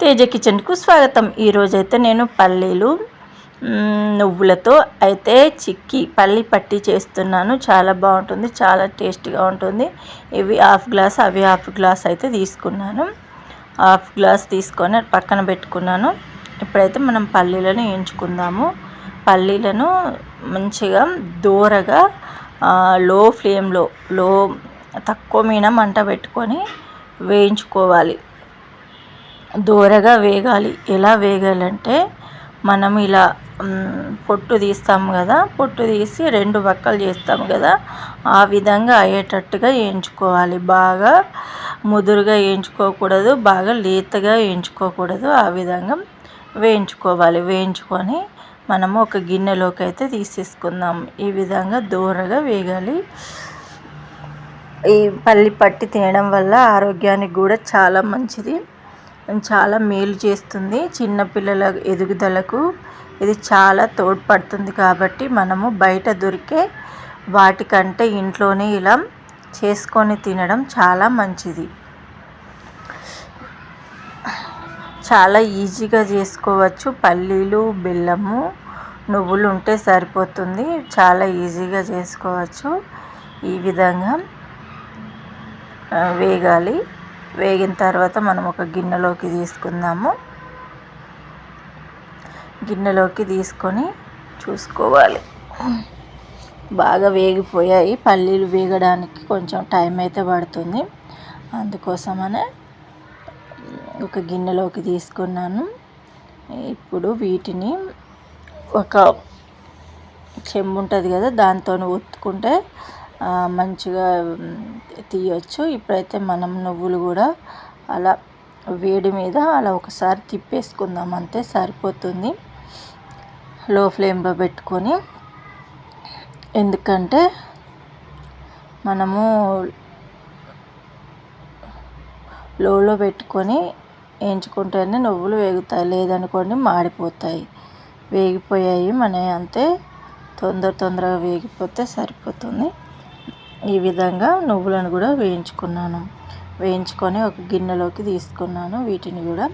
తేజ కిచెన్కు స్వాగతం. ఈరోజైతే నేను పల్లీలు నువ్వులతో అయితే చిక్కి పల్లి పట్టి చేస్తున్నాను. చాలా బాగుంటుంది చాలా టేస్టీగా ఉంటుంది. ఇవి హాఫ్ గ్లాస్ అవి హాఫ్ గ్లాస్ అయితే తీసుకున్నాను. హాఫ్ గ్లాస్ తీసుకొని పక్కన పెట్టుకున్నాను. ఇప్పుడైతే మనం పల్లీలను వేయించుకుందాము పల్లీలను మంచిగా దూరగా లో ఫ్లేమ్లో లో తక్కువ మీద మంట పెట్టుకొని వేయించుకోవాలి. దూరగా వేగాలి. ఎలా వేగాలంటే మనం ఇలా పొట్టు తీస్తాము కదా పొట్టు తీసి రెండు పక్కలు చేస్తాము కదా ఆ విధంగా అయ్యేటట్టుగా వేయించుకోవాలి. బాగా ముదురుగా వేయించుకోకూడదు బాగా లేతగా వేయించుకోకూడదు. ఆ విధంగా వేయించుకోవాలి. వేయించుకొని మనము ఒక గిన్నెలోకి అయితే తీసేసుకుందాం. ఈ విధంగా దూరగా వేగాలి. ఈ పల్లి పట్టి తినడం వల్ల ఆరోగ్యానికి కూడా చాలా మంచిది. చాలా మేలు చేస్తుంది చిన్నపిల్లల ఎదుగుదలకు. ఇది చాలా తోడ్పడుతుంది కాబట్టి మనము బయట దొరికే వాటికంటే ఇంట్లోనే ఇలా చేసుకొని తినడం చాలా మంచిది. చాలా ఈజీగా చేసుకోవచ్చు. పల్లీలు బెల్లము నువ్వులు ఉంటే సరిపోతుంది. చాలా ఈజీగా చేసుకోవచ్చు. ఈ విధంగా వేగాలి. వేగిన తర్వాత మనం ఒక గిన్నెలోకి తీసుకుందాము. గిన్నెలోకి తీసుకొని చూసుకోవాలి. బాగా వేగిపోయాయి. పల్లీలు వేగడానికి కొంచెం టైం అయితే పడుతుంది. అందుకోసమనే ఒక గిన్నెలోకి తీసుకున్నాను. ఇప్పుడు వీటిని ఒక చెంబు ఉంటుంది కదా దాంతో ఒత్తుకుంటే మంచిగా తీయచ్చు. ఇప్పుడైతే మనం నువ్వులు కూడా అలా వేడి మీద అలా ఒకసారి తిప్పేసుకుందాం అంతే సరిపోతుంది. లో ఫ్లేమ్లో పెట్టుకొని. ఎందుకంటే మనము లోలో పెట్టుకొని వేయించుకుంటేనే నువ్వులు వేగుతాయి లేదనుకోండి మాడిపోతాయి. వేగిపోయాయి మన అంతే. తొందర తొందరగా వేగిపోతే సరిపోతుంది. ఈ విధంగా నువ్వులను కూడా వేయించుకున్నాను. వేయించుకొని ఒక గిన్నెలోకి తీసుకున్నాను. వీటిని కూడా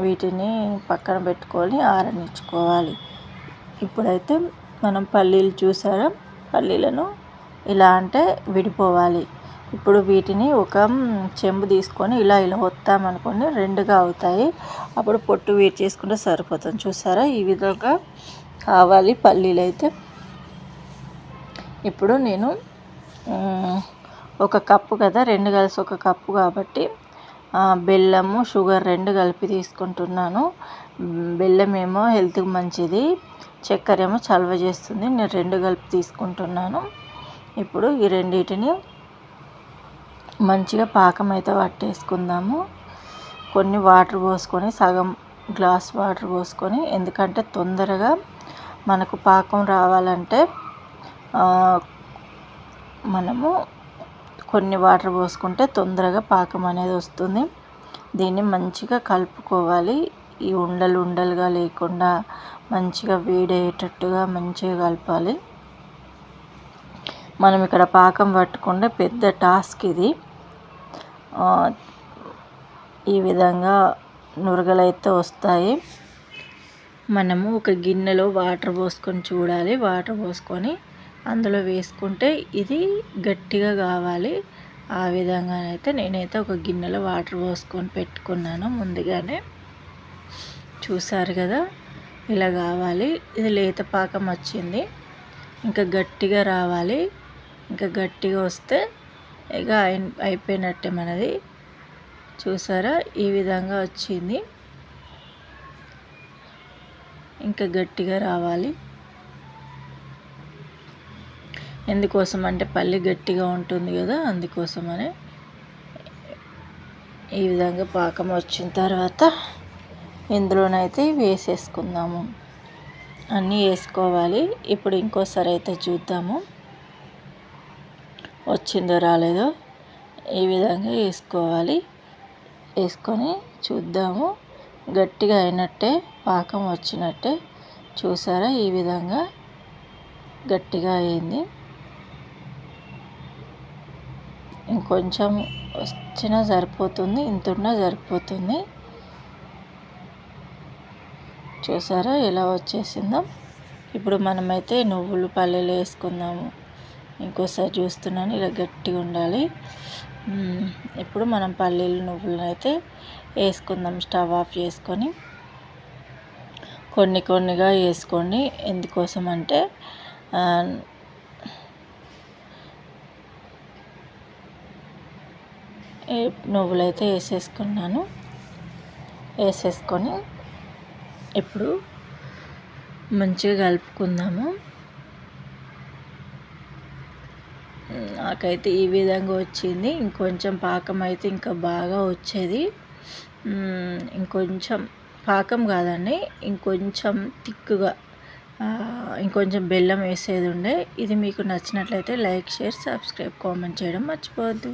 వీటిని పక్కన పెట్టుకొని ఆరనిచ్చుకోవాలి. ఇప్పుడైతే మనం పల్లీలు చూసారా? పల్లీలను ఇలా అంటే విడిపోవాలి. ఇప్పుడు వీటిని ఒక చెంబు తీసుకొని ఇలా ఇలా వస్తామనుకోండి రెండుగా అవుతాయి. అప్పుడు పొట్టు వేడి చేసుకుంటే సరిపోతుంది. చూసారా? ఈ విధంగా కావాలి పల్లీలు అయితే. ఇప్పుడు నేను ఒక కప్పు కదా రెండు కలిసి ఒక కప్పు కాబట్టి బెల్లము షుగర్ రెండు కలిపి తీసుకుంటున్నాను. బెల్లం ఏమో హెల్త్కి మంచిది చక్కెర ఏమో చలవ చేస్తుంది నేను రెండు కలిపి తీసుకుంటున్నాను. ఇప్పుడు ఈ రెండింటిని మంచిగా పాకం అయితే పట్టేసుకుందాము. కొన్ని వాటర్ పోసుకొని సగం గ్లాస్ వాటర్ పోసుకొని ఎందుకంటే తొందరగా మనకు పాకం రావాలంటే మనము కొన్ని వాటర్ పోసుకుంటే తొందరగా పాకం అనేది వస్తుంది. దీన్ని మంచిగా కలుపుకోవాలి. ఈ ఉండలు ఉండలుగా లేకుండా మంచిగా వేడయ్యేటట్టుగా మంచిగా కలపాలి. మనం ఇక్కడ పాకం పట్టుకుంటే పెద్ద టాస్క్ ఇది. ఈ విధంగా నురగలైతే వస్తాయి. మనము ఒక గిన్నెలో వాటర్ పోసుకొని చూడాలి. వాటర్ పోసుకొని అందులో వేసుకుంటే ఇది గట్టిగా కావాలి. ఆ విధంగానైతే నేనైతే ఒక గిన్నెలో వాటర్ పోసుకొని పెట్టుకున్నాను ముందుగానే. చూసారు కదా? ఇలా కావాలి. ఇది లేత పాకం వచ్చింది. ఇంకా గట్టిగా రావాలి. ఇంకా గట్టిగా వస్తే ఇక అయిపోయినట్టే మనది. చూసారా? ఈ విధంగా వచ్చింది. ఇంకా గట్టిగా రావాలి. ఎందుకోసం అంటే పల్లి గట్టిగా ఉంటుంది కదా అందుకోసమని ఈ విధంగా పాకం వచ్చిన తర్వాత ఇందులోనైతే వేసేసుకుందాము. అన్నీ వేసుకోవాలి. ఇప్పుడు ఇంకోసారి అయితే చూద్దాము. వచ్చిందో రాలేదో ఈ విధంగా వేసుకోవాలి. వేసుకొని చూద్దాము. గట్టిగా అయినట్టే పాకం వచ్చినట్టే. చూసారా? ఈ విధంగా గట్టిగా అయింది. ఇంకొంచెం వచ్చినా సరిపోతుంది ఇంత ఉన్నా సరిపోతుంది. చూసారా ఎలా వచ్చేసిందో? ఇప్పుడు మనమైతే నువ్వులు పల్లీలు వేసుకుందాము. ఇంకోసారి చూస్తున్నాను ఇలా గట్టిగా ఉండాలి. ఇప్పుడు మనం పల్లీలు నువ్వులను అయితే వేసుకుందాం స్టవ్ ఆఫ్ చేసుకొని. కొన్ని కొన్నిగా వేసుకోండి. ఎందుకోసం అంటే ఆ, ఏ- నువ్వులైతే వేసేసుకున్నాను. వేసేసుకొని ఇప్పుడు మంచిగా కలుపుకుందాము. నాకైతే ఈ విధంగా వచ్చింది. ఇంకొంచెం పాకం అయితే ఇంకా బాగా వచ్చేది. ఇంకొంచెం పాకం కాదండి ఇంకొంచెం తిక్కుగా ఇంకొంచెం బెల్లం వేసేది ఉండే. ఇది మీకు నచ్చినట్లయితే లైక్ షేర్ సబ్స్క్రైబ్ కామెంట్ చేయడం మర్చిపోవద్దు.